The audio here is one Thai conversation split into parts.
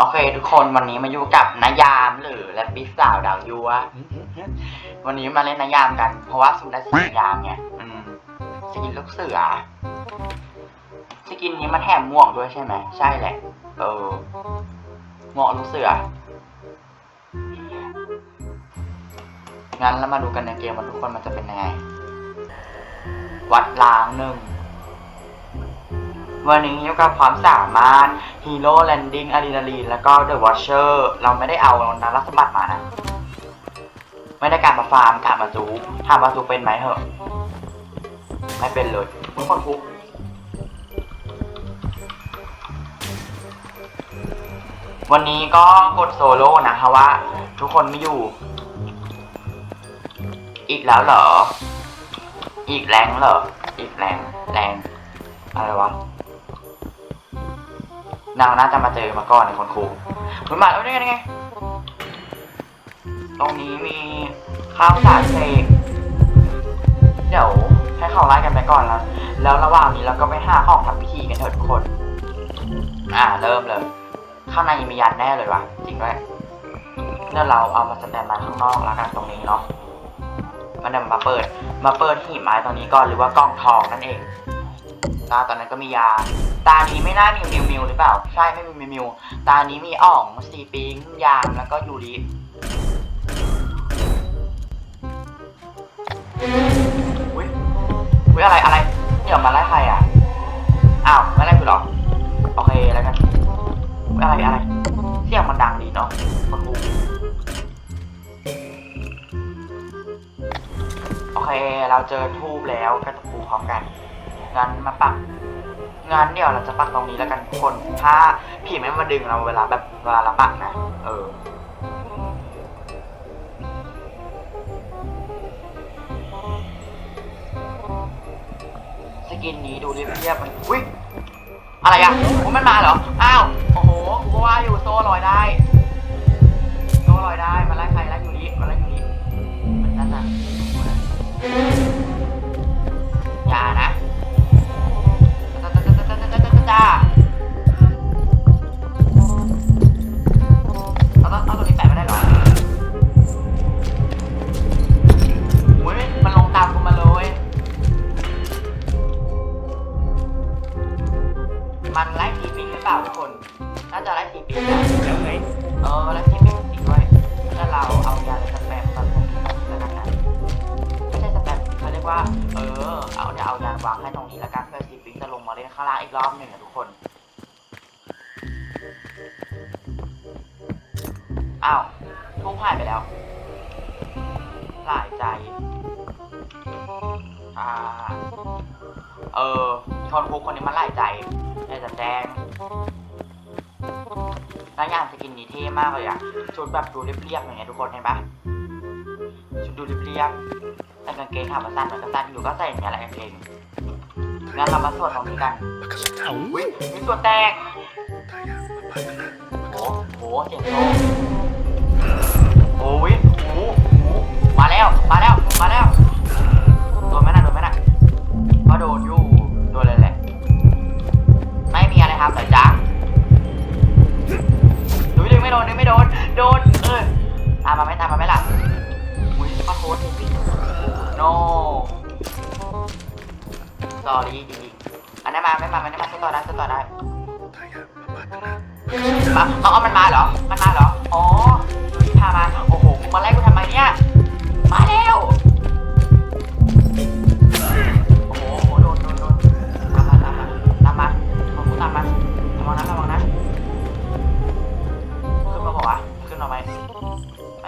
โอเค ทุกคนวันนี้มาอยู่กับนายามหรือแรปปี้สาวดาวยัววันนี้มาเล่นนายามกัน เพราะว่าสุดได้สกินยามไงอืมสกินลูกเสือสกินนี้มันแถมหมวกด้วยใช่ไหมใช่แหละเออหมวกลูกเสืองั้นเรามาดูกันในเกมว่าทุกคนมันจะเป็นยังไง วัดล้างหนึ่ง วันนี้อยู่กับความสามารถฮีโร่แลนดิ้งอะดรีนาลีนแล้วก็เดอะวอชเชอร์เราไม่ได้เอานารัสมบัติมานะ ไม่ได้การมาฟาร์มการมาซูถามมาซูเป็นไหมเหอะ ไม่เป็นเลยทุกคนคุกวันนี้ก็กดโซโล่นะคะว่า ทุกคนไม่อยู่ อีกแล้วเหรอ อีกแรงเหรอ อีกแรงแรงอะไรวะ นางน่าจะมาเจอมาก่อนในคนครูมันมาแล้วได้ไงได้ไง ตรงนี้มีข้าวสารเสกเดี๋ยวให้เขาไล่กันไปก่อนแล้ว แล้วระหว่างนี้เราก็ไปหาของทำพิธีกันเถอะทุกคน อ่า เริ่มเลย ข้างในมียันแน่เลยวะจริงด้วยเดี๋ยวเราเอามาสแตนบายข้างนอกแล้วกันตรงนี้เนาะมันเดี๋ยวมาเปิด มาเปิดหีบไม้ตรงนี้ก่อนหรือว่ากล่องทองนั่นเอง ตาตอนนั้นก็มียา ตานี้ไม่น่ามีมิวมิวหรือเปล่า ใช่ไม่มีมิวมิวตานี้มีอ่องซีปิงยามแล้วก็ยูริอุ้ยอุ้ยอะไรอะไรเดี๋ยวมาไล่ใครอะอ้าวไม่ไล่กูเหรอโอเคแล้วกันอุ๊ยอะไรอะไรเสียงมันดังดีเนาะคนดูโอเค เราเจอทูบแล้วกับตะปูพร้อมกัน งั้นมาปักงานเดี๋ยวเราจะปักตรงนี้แล้วกันทุกคน ถ้าผีไม่มาดึงเราเวลาแบบเวลาเราปักนะ เออ สกินนี้ดูเรียบๆมันอุ้ยอะไรอะโอ้มันมาเหรอ อ้าว โอ้โหกูว่าอยู่โซ่ลอยได้ โซ่ลอยได้ มาไล่ใครไล่อยู่นี่มาไล่อยู่นี่มันนั่นน่ะ มันไล่ทีปิงหรือเปล่าทุกคน น่าจะไล่ทีปิงนะแล้วไงเออไล่ทีปิงจริงด้วยถ้าเราเอายาสแปมแบบนี้แล้วกันนะไม่ใช่สแปมเขาเรียกว่า เออ เอาเดี๋ยวเอายานวางให้ตรงนี้แล้วกันเพื่อทีปิงจะลงมาเล่นข้างล่างอีกรอบหนึ่งนะทุกคน อ้าวทุกหายไปแล้วหลายใจอ่าเออทอนคุกคนนี้มันหลายใจ อยากจะแจ้งแล้วอย่างสกินนี้เท่มากเลยอะชุดแบบดูเรียบๆอย่างเงี้ยทุกคนเห็นปะชุดดูเรียบๆแต่กางเกงขาสั้นเหมือนกางสั้นอยู่ก็ใส่อย่างเงี้ยแหละกางเกงงั้นเรามาสวดตรงนี้กันเอาอุ้ยมีส่วนแตกโอ้โหเสียงโซ่โอ้ยโอ้โหโอ้โหมาแล้ว มาแล้ว ไม่โดนดึงไม่โดน โดน เออตามมาไหมตามมาไหมล่ะอุ้ยขอโทษจริงๆ no sorry จริงๆอันนั้นมาไม่มาไม่ได้มาช่วยต่อได้ช่วยต่อได้มาเอาเอามันมาเหรอ มันมาเหรอ อ๋อ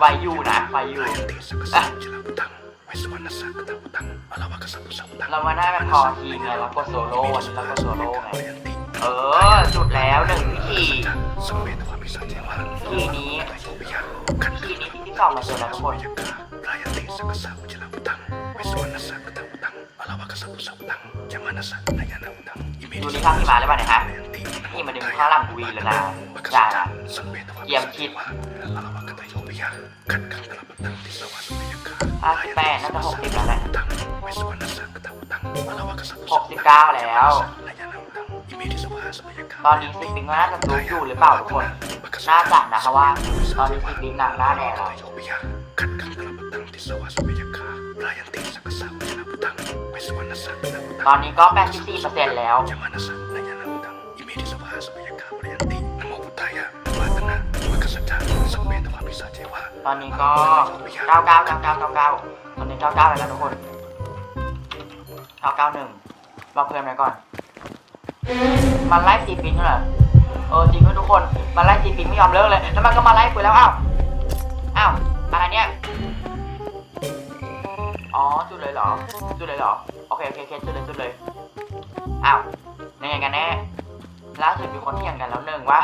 ไวอยู่นะไวอยู่อะเรามาได้แบบพอทีไงแล้วก็โซโล่แล้วก็โซโล่ไงเออจุดแล้วหนึ่งทีทีนี้ทีนี้ที่สองมาเจอแล้วทุกคนดูนี่ข้างที่มาได้ป่ะเนี่ยฮะนี่มาดึงข้างหลังวีแล้วนะจ้าเยื่ยมคิด หกสิบเก้าแล้ว ตอนนี้สิงลิงน่าจะซูมอยู่หรือเปล่าทุกคน น่าจะนะครับว่า ตอนนี้สิงลิงหนักหน้าแน่เลยตอนนี้ก็แปดสิบสี่เปอร์เซ็นต์แล้วตอนนี้ก็เก้าเก้าเก้าเก้าเก้าเก้าตอนนี้เก้าเก้าแล้วนะทุกคน 991บอกเพื่อนไว้ก่อน มันไล่ซีฟิงเหรอเออจริงด้วยทุกคนมันไล่ซีฟิงไม่ยอมเลิกเลย แล้วมันก็มาไล่กูแล้วอ้าวอ้าวอะไรเนี่ยอ๋อจุดเลยเหรอจุดเลยเหรอโอเคโอเคโอเคจุดเลยจุดเลยอ้าวยังไงกันแน่ล่าสุดมีคนเถียงกันแล้วหนึ่งว่า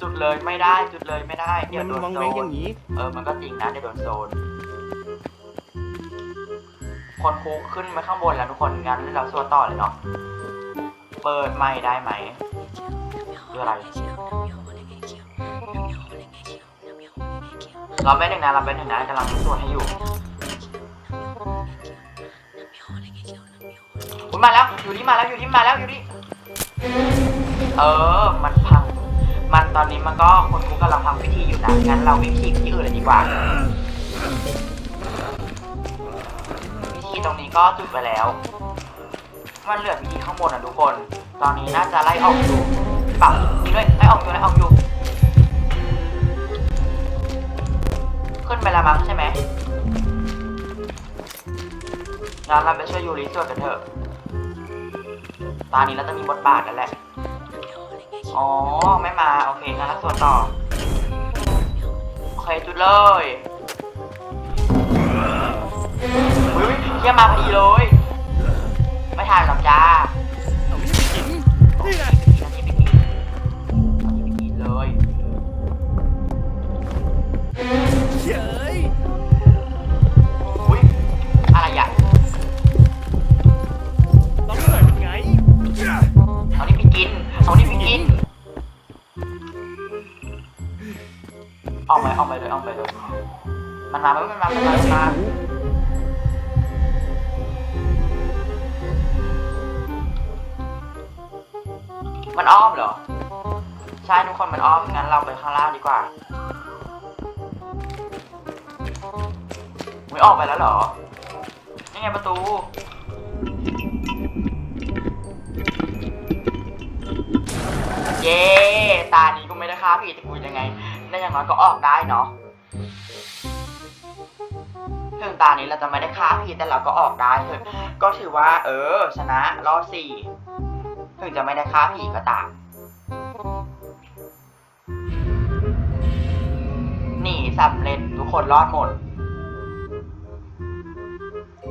จุดเลยไม่ได้จุดเลยไม่ได้เดี๋ยวมันโดนวังโซเวงนอย่างนี้เออมันก็จริงนะเดี๋ยวโดนโซน คนคุกขึ้นมาข้างบนแล้วทุกคนงั้นเราสวดต่อเลยเนาะเปิดไม่ได้ไหมคืออะไรเราไม่หนึ่งนะเราไม่หนึ่งนะกำลังสวดให้อยู่อุ๊ยมาแล้วอยู่ที่มาแล้วอยู่ที่มาแล้วอยู่ที่เออ มันพัง มันตอนนี้มันก็คนคุกกำลังพังพิธีอยู่นะงั้นเราวิ่งที่อื่นเลยดีกว่า ตรงนี้ก็จุดไปแล้ว มันเหลือมีข้างบนอะทุกคน ตอนนี้น่าจะไล่ออกอยู่ปล่านี่ด้วยไล่ออกอยู่ไล่ออกอยู่ ขึ้นไปและมั้งใช่ไหมงั้นเราไปช่วยยูริสวดกันเถอะ ตอนนี้เราจะมีบทบาทกันแหละ อ๋อ ไม่มา โอเคงั้นเราสวดต่อ โอเคจุดเลย อุ้มาพอดีเลย ไม่ถ่ายหรอกจ้าเอาไม่ได้กินนี่ไงนาทีไปกินนาทีไปกินเลย เฉยอุ้ยอะไรอะลองหน่อยเป็นไงเอานี่ไปกินเอานี่ไปกินออกไปออกไปเลยออกไปเลยมันมามันมามันมามันมา มันอ้อมเหรอ ใช่ทุกคนมันอ้อม งั้นเราไปข้างล่างดีกว่าไม่ออกไปแล้วเหรอ นี่ไงประตู เย้ ตานี้กูไม่ได้ฆ่าผีแต่กูยังไง ได้อย่างน้อยก็ออกได้เนาะถึงตานี้เราจะไม่ได้ฆ่าผีแต่เราก็ออกได้เถอะก็ถือว่า เออ ชนะรอบสี่ ถึงจะไม่ได้ฆ่าผีก็ตาม หนีสำเร็จทุกคนรอดหมด